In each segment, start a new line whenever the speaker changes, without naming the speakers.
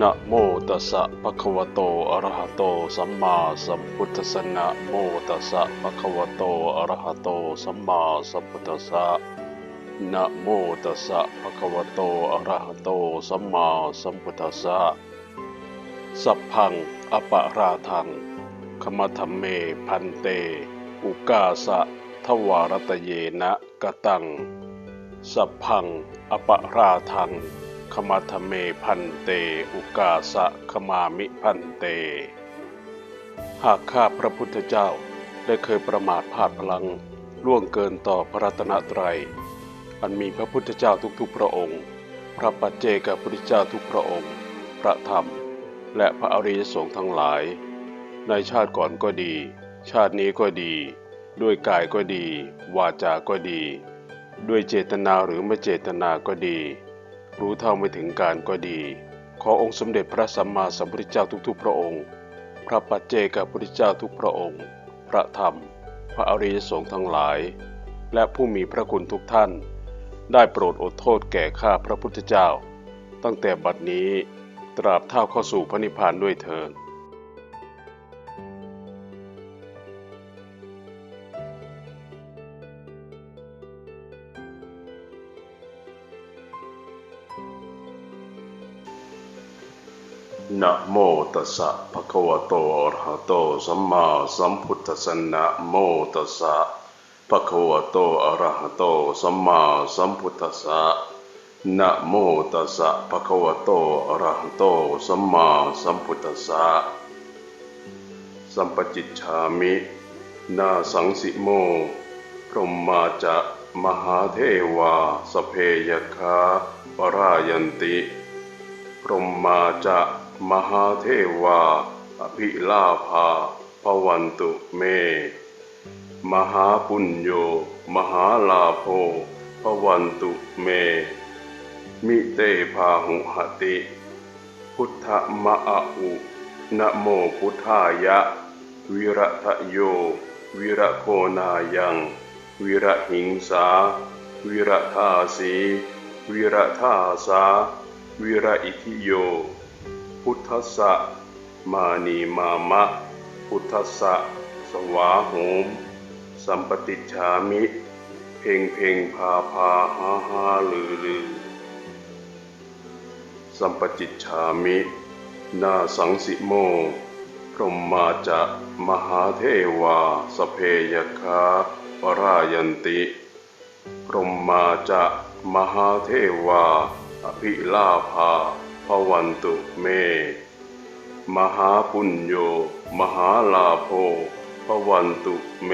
นะโมตัสสะภะคะวะโตอะระหะโตสัมมาสัมพุทธัสสะนะโมตัสสะภะคะวะโตอะระหะโตสัมมาสัมพุทธัสสะนะโมตัสสะภะคะวะโตอะระหะโตสัมมาสัมพุทธัสสะสัพพังอปะราทังขมธรรมเมพันเต อุกาสะทวารตเยนะกะตัง สัพพังอปะราทัง ขมาธเมพันเต อุกาสะขมามิพันเต หากข้าพระพุทธเจ้าได้เคยประมาทพลาดพลังล่วงเกินต่อพระรัตนตรัย อันมีพระพุทธเจ้าทุกๆพระองค์ พระปัจเจกพุทธเจ้าทุกพระองค์ พระธรรม และพระอริยสงฆ์ทั้งหลาย ในชาติก่อนก็ดี ชาตินี้ก็ดี ด้วยกายก็ดี วาจาก็ดี ด้วยเจตนาหรือไม่เจตนาก็ดี รู้เท่าไม่ถึงการก็ดี ขอองค์สมเด็จพระสัมมาสัมพุทธเจ้าทุกๆ พระองค์ พระปัจเจกพุทธเจ้าทุกพระองค์ พระธรรม พระอริยสงฆ์ทั้งหลาย และผู้มีพระคุณทุกท่าน ได้โปรดอดโทษแก่ข้าพระพุทธเจ้า ตั้งแต่บัดนี้ตราบเท่าเข้าสู่พระนิพพานด้วยเถิด นะโมตัสสะภะคะวะโตอะระหะโตสัมมาสัมพุทธัสสะนะโมตัสสะภะคะวะโตอะระหะโตสัมมาสัมพุทธัสสะนะโมตัสสะภะคะวะโตอะระหะโตสัมมาสัมพุทธัสสะสัมปจิจฉามินาสังสิโม พรหมาจะมหาเทวาสเพยคาปรายันติ พรหมาจะ มหาเทวา อภิลาภาภวันตุเม มหาปุญโย มหาลาโภภวันตุเม มิเตพาหุหติ พุทธมะอะอุนะโมพุทธายะ วิระทะโย วิระโคนายัง วิระหิงสา วิระทาสี วิระทาสา วิระอิทิโย พุทธสะมานีมามะ พุทธสะสวาโหม สัมปติจามิ เพ่งเพ่งพาพาหาหาลือลือ สัมปจิจามิ นาสังสิโม พรหมาจะมหาเทวา สเพยคาปรายันติ พรหมาจะมหาเทวา อภิลาภา ภวันตุเม มหาปุญโย มหาลาโภภวันตุเม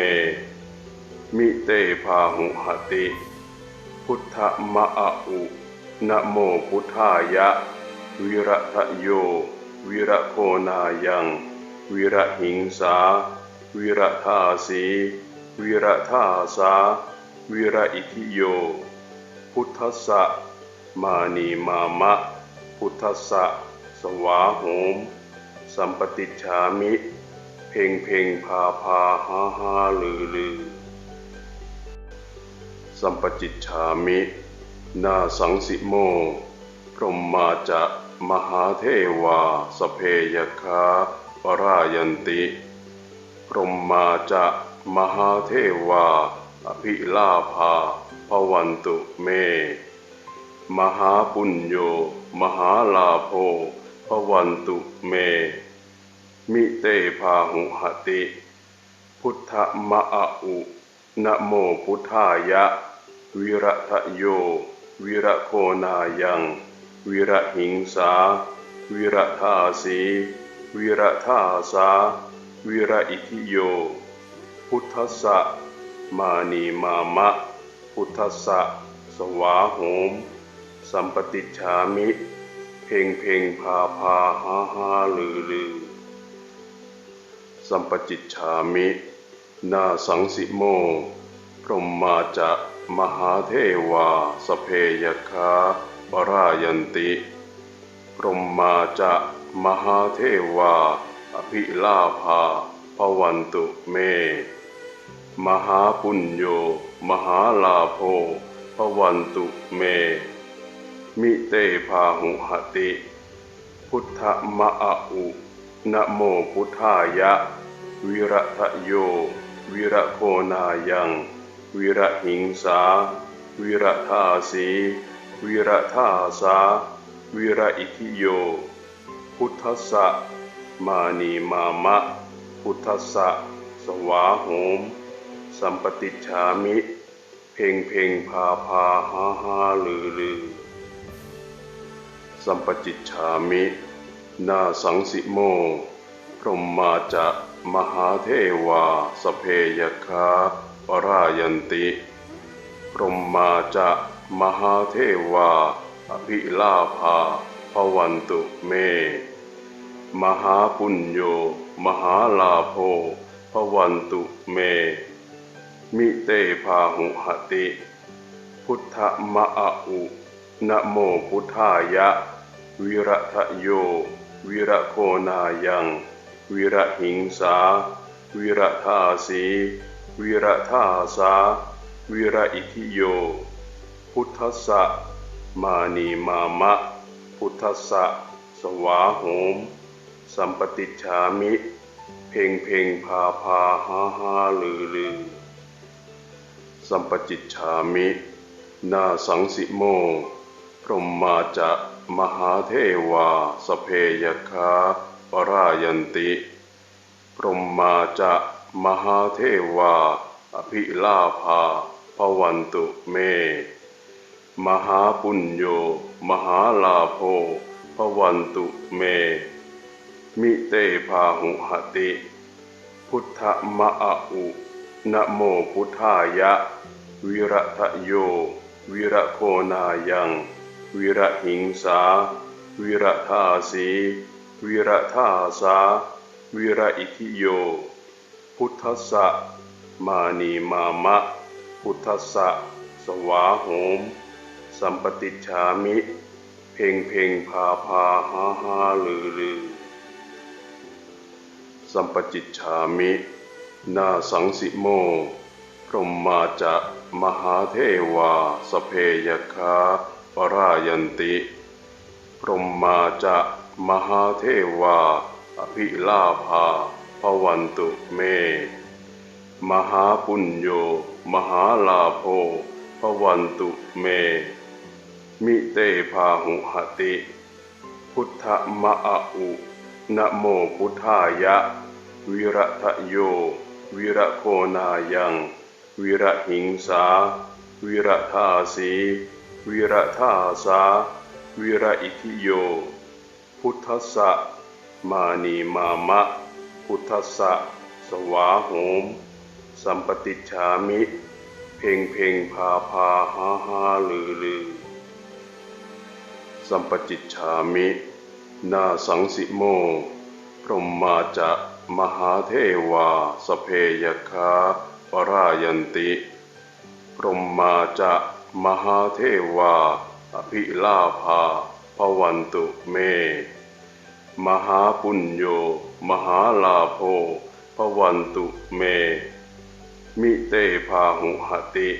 มิเตพาหุหติ พุทธมะอะอุนะโมพุทธายะ วิระทะโย วิระโคนายัง วิระหิงสา วิระทาสี วิระทาสา วิระอิทิโย พุทธะมานีมามะ พุทธสะสวาโหม สัมปติจฉามิ เพ่งเพ่งพาพาหาหาลือลือ สัมปจิจฉามินาสังสิโม พรหมาจะมหาเทวา สเพยคาปรายันติ พรหมาจะมหาเทวา อภิลาภาภวันตุเม มหาปุญโย มหาลาโภภวันตุเม มิเตพาหุหติ พุทธมะอุนะโมพุทธายะ วิระทะโย วิระโคนายัง วิระหิงสา วิระทาสี วิระทาสา วิระอิทิโย พุทธสะมานีมามะ พุทธสะสวาโหม สัมปติจฉามิ เพ่งเพ่งพาพาหาหาลือลือ สัมปจิจฉามินาสังสิโม พรหมาจะมหาเทวา สเพยคาปรายันติ พรหมาจะมหาเทวา อภิลาภาภวันตุเม มหาปุญโย มหาลาโภภวันตุเม มิเตพาหุหติ พุ
ทธมะอุนะโมพุทธายะ วิระทะโย วิระโคนายัง วิระหิงสา วิระทาสี วิระทาสา วิระอิทิโย พุทธสะมานีมามะ พุทธสะสวาโหม สัมปติชฉามิ เพ่งเพ่งพาพาหาหาลือลือ สัมปจิตฉามิ นาสังสิโม พรหมาจะมหาเทวา สเพยคาปรายันติ พรหมาจะมหาเทวา อภิลาภาภวันตุเม มหาปุญโย มหาลาโภภวันตุเม มิเตพาหุหติ พุทธมะอะอุนะโมพุทธายะ วิระทะโย วิระโคนายัง วิระหิงสา วิระทาสี วิระทาสา วิระอิทิโย พุทธสะมานีมามะ พุทธสะสวาโหม สัมปติชฉามิ เพ่งเพ่งพาพาหาหาลือลือ สัมปจิตฉามิ นาสังสิโม พรหมมาจะ มหาเทวาสเพยคาปรายันติ พรหมมาจะมหาเทวา อภิลาภาภวันตุเม มหาปุญโย มหาลาโภภวันตุเม มิเตพาหุหติ พุทธมะอะอุนะโมพุทธายะ วิระทะโย วิระโคนายัง วิระหิงสา วิระทาสี วิระทาสา วิระอิทิโย พุทธัสสะมานีมามะ พุทธัสสะสวาโหม สัมปติชามิ เพ่งเพ่งพาพาหาหาลือลือ สัมปจิตฉามิ นาสังสิโมพรมมาจะมหาเทวาสเพยคา ปรายันติ พรหมมาจะมหาเทวา อภิลาภาภวันตุเม มหาปุญโย มหาลาโภภวันตุเม มิเตพาหุหติ พุทธมะอะอุนะโมพุทธายะ วิระทะโย วิระโคนายัง วิระหิงสา วิระทาสี วิระทาสาวิระอิทิโย พุทธสะมานีมามะ พุทธสะสวาโหม สัมปติชามิ เพ่งเพ่งพาพาหาหาลือลือ สัมปจิตฉามิ นาสังสิโม พรหมมาจะมหาเทวาสเพยคาปรายันติ พรหมมาจะ มหาเทวา อภิลาภาภวันตุเม มหาปุญโย มหาลาโภภวันตุเม มิเตพาหุหติ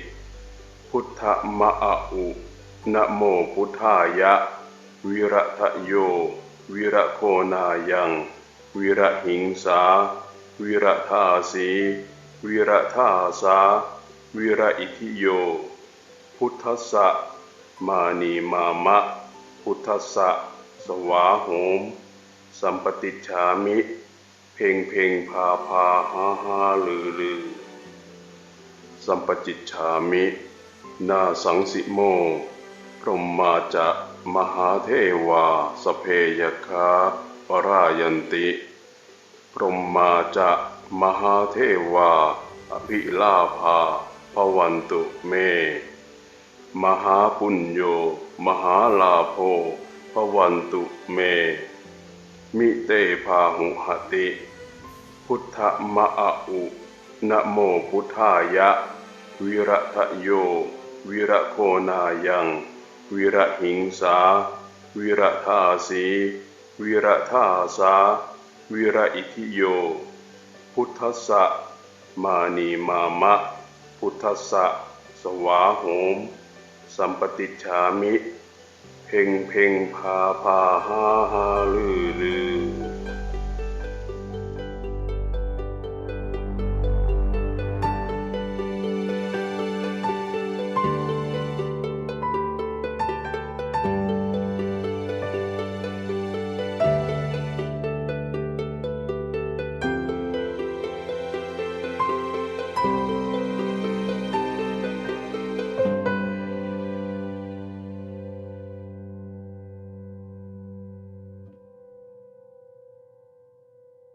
พุทธมะอะอุนะโมพุทธายะ วิระทะโย วิระโคนายัง วิระหิงสา วิระทาสี วิระทาสา วิระอิทิโย พุทธสะมานีมามะ พุทธสะสวาโหม สัมปติชามิ เพ่งเพ่งพาพาหาหาลือลือ สัมปจิตฉามิ นาสังสิโม พรหมมาจะมหาเทวาสเพยคาปรายันติ พรหมมาจะมหาเทวาอภิลาภาภวันตุเม มหาปุญโย มหาลาโภภวันตุเม มิเตพาหุหติ พุทธมะอะอุนะโมพุทธายะ วิระทะโย วิระโคนายัง วิระหิงสา วิระทาสี วิระทาสา วิระอิทิโย พุทธสะมานีมามะ พุทธัสสะสวาโหม สัมปติชามิ เพ่พ่งเพ่งพาพาฮาฮาลือลือ